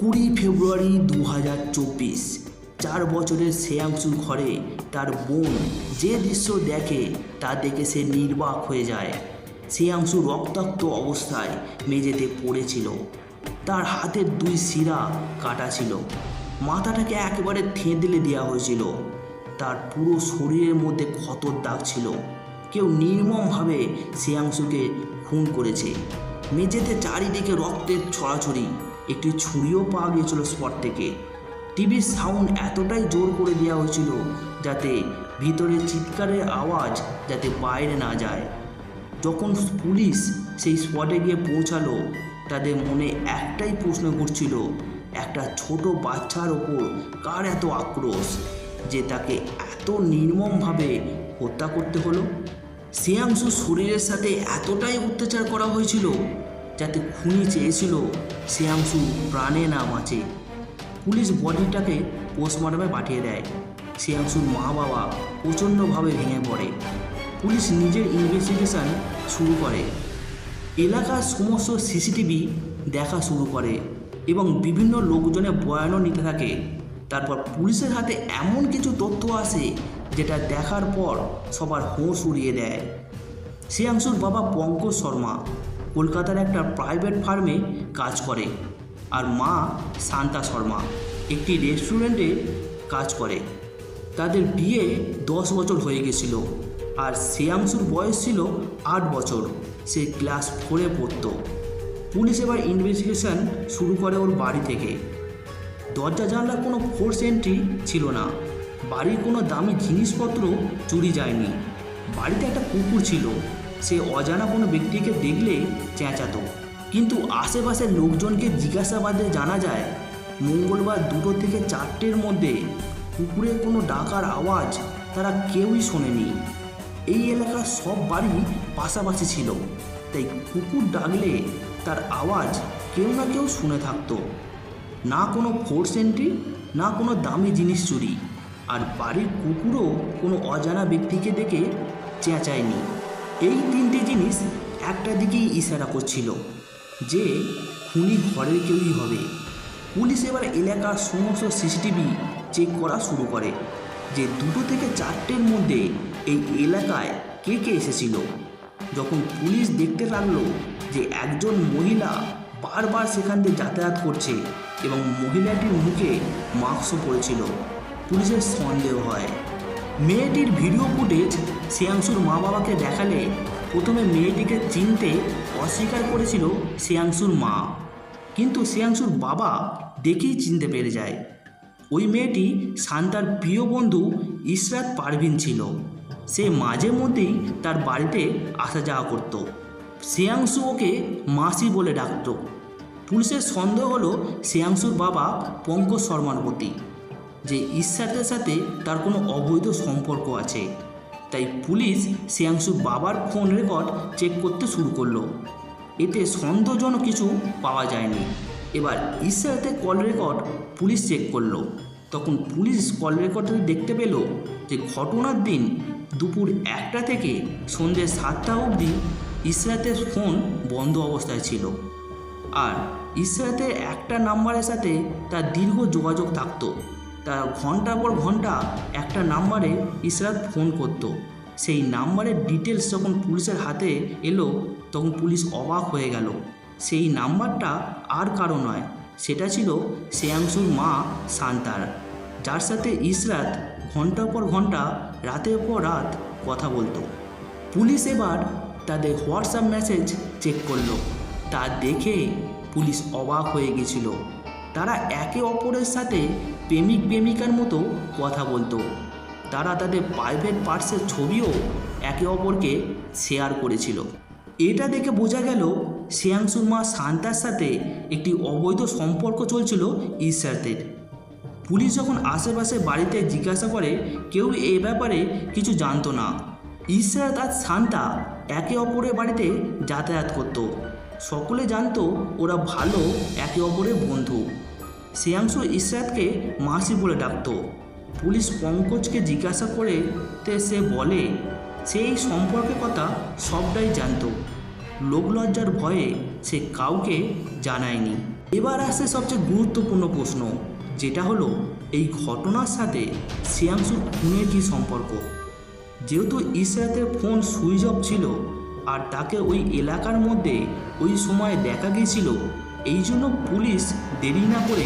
কুড়ি ফেব্রুয়ারি দু হাজার চব্বিশ, চার বছরের শ্রেয়াংশুর ঘরে তার বোন যে দৃশ্য দেখে তা দেখে সে নির্বাক হয়ে যায়। শ্রেয়াংশু রক্তাক্ত অবস্থায় মেঝেতে পড়েছিল। তার হাতের দুই শিরা কাটা ছিল। মাথাটাকে একেবারে থেঁতলে দেওয়া হয়েছিল। তার পুরো শরীরের মধ্যে ক্ষতর দাগ ছিল। কেউ নির্মমভাবে শ্রেয়াংশুকে খুন করেছে। মেঝেতে চারিদিকে রক্তের ছড়াছড়ি। একটি ছুরিও পাওয়া গিয়েছিল স্পট থেকে। টিভির সাউন্ড এতটাই জোর করে দেওয়া হয়েছিল যাতে ভিতরে চিৎকারের আওয়াজ যাতে বাইরে না যায়। যখন পুলিশ সেই স্পটে গিয়ে পৌঁছালো, তাদের মনে একটাই প্রশ্ন ঘুরছিল, একটা ছোট বাচ্চার ওপর কার এত আক্রোশ যে তাকে এত নির্মমভাবে হত্যা করতে হলো? শ্রেয়াংশু শরীরের সাথে এতটাই অত্যাচার করা হয়েছিল যাতে খুনি চেয়েছিল শ্রেয়াংশু প্রাণে না বাঁচে। পুলিশ বডিটাকে পোস্টমর্টমে পাঠিয়ে দেয়। শ্রেয়াংশুর মা বাবা প্রচণ্ডভাবে ভেঙে পড়ে। পুলিশ নিজের ইনভেস্টিগেশন শুরু করে। এলাকার সমস্ত সিসিটিভি দেখা শুরু করে এবং বিভিন্ন লোকজনের বয়ানও নিতে থাকে। তারপর পুলিশের হাতে এমন কিছু তথ্য আসে, যেটা দেখার পর সবার হোঁশ উড়িয়ে দেয়। শ্রেয়াংশুর বাবা পঙ্কজ শর্মা। কলকাতার একটা প্রাইভেট ফার্মে কাজ করে। আর মা শান্তা শর্মা একটি রেস্টুরেন্টে কাজ করে। তাদের বিয়ে দশ বছর হয়ে গেছিল আর শ্রেয়াংশুর বয়স ছিল আট বছর। সে ক্লাস ফোরে পড়তো। পুলিশ এবার ইনভেস্টিগেশন শুরু করে ওর বাড়ি থেকে। দরজা জানলার কোনো ফোর্স এন্ট্রি ছিল না। বাড়ির কোনো দামি জিনিসপত্র চুরি যায়নি। বাড়িতে একটা কুকুর ছিল। সে অজানা কোনো ব্যক্তিকে দেখলে চেঁচাতো। কিন্তু আশেপাশের লোকজনকে জিজ্ঞাসাবাদে জানা যায়, মঙ্গলবার দুটো থেকে চারটের মধ্যে কুকুরের কোনো ডাকার আওয়াজ তারা কেউই শোনেনি। এই এলাকার সব বাড়ি পাশাপাশি ছিল, তাই কুকুর ডাকলে তার আওয়াজ কেউ না কেউ শুনে থাকতো। না কোনো ফোর্স এন্ট্রি, না কোনো দামি জিনিস চুরি, আর বাড়ির কুকুরও কোনো অজানা ব্যক্তিকে দেখে চেঁচায়নি। এই তিনটি জিনিস একটা দিকেই ইশারা করছিল যে খুনি ঘরের কেউই হবে। পুলিশ এবার এলাকার সমস্ত সিসিটিভি চেক করা শুরু করে যে দুটো থেকে চারটের মধ্যে এই এলাকায় কে কে এসেছিল। যখন পুলিশ দেখতে লাগল যে একজন মহিলা বারবার সেখান দিয়ে যাতায়াত করছে এবং মহিলাটির মুখে মাস্কও পড়েছিল, পুলিশের সন্দেহ হয়। মেয়েটির ভিডিও ফুটেজ শ্রেয়াংশুর মা বাবাকে দেখালে প্রথমে মেয়েটিকে চিনতে অস্বীকার করেছিল শ্রেয়াংশুর মা। কিন্তু শ্রেয়াংশুর বাবা দেখেই চিনতে পেরে যায়। ওই মেয়েটি শান্তার প্রিয় বন্ধু ইসরাত পারভিন ছিল। সে মাঝে মধ্যেই তার বাড়িতে আসা যাওয়া করত। শ্রেয়াংশু ওকে মাসি বলে ডাকত। পুলিশের সন্দেহ হলো শ্রেয়াংশুর বাবা পঙ্কজ শর্মার প্রতি। যে ইসরাতের সাথে তার কোনো অবৈধ সম্পর্ক আছে। তাই পুলিশ শ্রেয়াংশুর বাবার ফোন রেকর্ড চেক করতে শুরু করল। এতে সন্দেহজনক কিছু পাওয়া যায়নি। এবার ইসরাতের কল রেকর্ড পুলিশ চেক করল। তখন পুলিশ কল রেকর্ডে দেখতে পেল যে ঘটনার দিন দুপুর একটা থেকে সন্ধ্যে সাতটা অবধি ইসরাতের ফোন বন্ধ অবস্থায় ছিল। আর ইসরাতের একটা নাম্বারের সাথে তার দীর্ঘ যোগাযোগ থাকতো। তার ঘণ্টার পর ঘণ্টা একটা নাম্বারে ইসরাত ফোন করত। সেই নাম্বারের ডিটেলস যখন পুলিশের হাতে এলো, তখন পুলিশ অবাক হয়ে গেল। সেই নাম্বারটা আর কারও নয়, সেটা ছিল শ্রেয়াংশুর মা শান্তার, যার সাথে ইসরাত ঘণ্টার পর ঘণ্টা, রাতের পর রাত কথা বলতো। পুলিশ এবার তাদের হোয়াটসঅ্যাপ মেসেজ চেক করল। তা দেখে পুলিশ অবাক হয়ে গেছিল। তারা একে অপরের সাথে প্রেমিক প্রেমিকার মতো কথা বলতো। তারা তাদের প্রাইভেট পার্টসের ছবিও একে অপরকে শেয়ার করেছিল। এটা দেখে বোঝা গেল শ্রেয়াংশুর মা শান্তার সাথে একটি অবৈধ সম্পর্ক চলছিল ঈশ্বরের পুলিশ যখন আশেপাশে বাড়িতে জিজ্ঞাসা করে, কেউ এ ব্যাপারে কিছু জানতো না। ইসরাত আর শান্তা একে অপরের বাড়িতে যাতায়াত করত। সকলে জানতো ওরা ভালো একে অপরের বন্ধু। শ্রেয়াংশু ইসরাতকে মাসি বলে ডাকতো। পুলিশ পঙ্কজকে জিজ্ঞাসা করে তে সে বলে, সেই এই সম্পর্কের কথা সবটাই জানতো। লোকলজ্জার ভয়ে সে কাউকে জানায়নি। এবার আসছে সবচেয়ে গুরুত্বপূর্ণ প্রশ্ন, যেটা হলো এই ঘটনার সাথে শ্রেয়াংশুর খুনের কী সম্পর্ক? যেহেতু ইসরাতের ফোন সুইচ অফ ছিল আর তাকে ওই এলাকার মধ্যে ওই সময় দেখা গিয়েছিল এই জন্য পুলিশ দেরি না করে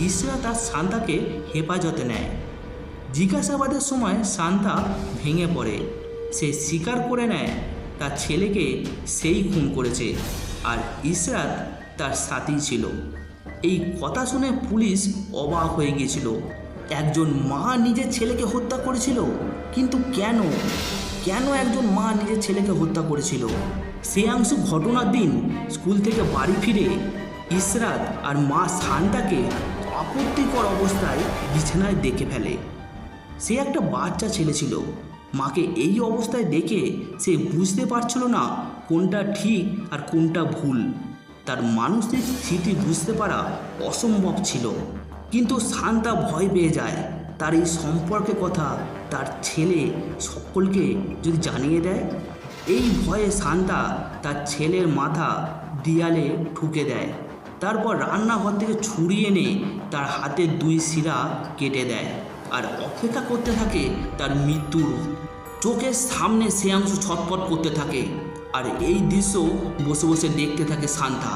ইসরাত আর শান্তাকে হেফাজতে নেয়। জিজ্ঞাসাবাদের সময় শান্তা ভেঙে পড়ে। সে স্বীকার করে নেয়, তার ছেলেকে সেই খুন করেছে আর ইসরাত তার সাথী ছিল। এই কথা শুনে পুলিশ অবাক হয়ে গিয়েছিল। একজন মা নিজের ছেলেকে হত্যা করেছিল? কিন্তু কেন? কেন একজন মা নিজের ছেলেকে হত্যা করেছিল? শ্রেয়াংশু ঘটনার দিন স্কুল থেকে বাড়ি ফিরে ইসরাত আর মা শান্তাকে আপত্তিকর অবস্থায় বিছানায় দেখে ফেলে। সে একটা বাচ্চা ছেলে ছিল। মাকে এই অবস্থায় দেখে সে বুঝতে পারছিল না কোনটা ঠিক আর কোনটা ভুল। তার মানসিক স্থিতি বুঝতে পারা অসম্ভব ছিল। কিন্তু শান্তা ভয় পেয়ে যায়। তার এই সম্পর্কে কথা তার ছেলে সকলকে যদি জানিয়ে দেয়, এই ভয়ে শান্তা তার ছেলের মাথা দিয়ালে ঠুকে দেয়। তারপর রান্নাঘর থেকে ছুরি এনে তার হাতের দুই শিরা কেটে দেয়। আর অপেক্ষা করতে থাকে তার মৃত্যুর চোখের সামনে সে অংশ ছটপট করতে থাকে। আর এই দৃশ্য বসে বসে দেখতে থাকে শান্তা।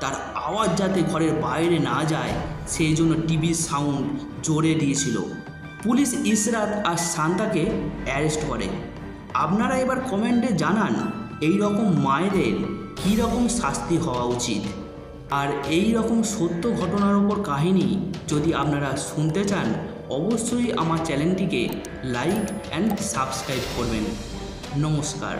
তার আওয়াজ যাতে ঘরের বাইরে না যায়, সেই জন্য টিভির সাউন্ড জোরে দিয়েছিল। পুলিশ ইসরাত আর শান্তাকে অ্যারেস্ট করে। আপনারা এবার কমেন্টে জানান এই রকম মায়েদের কী রকম শাস্তি হওয়া উচিত? আর এই রকম সত্য ঘটনার ওপর কাহিনী যদি আপনারা শুনতে চান, অবশ্যই আমার চ্যানেলটিকে লাইক অ্যান্ড সাবস্ক্রাইব করবেন। নমস্কার।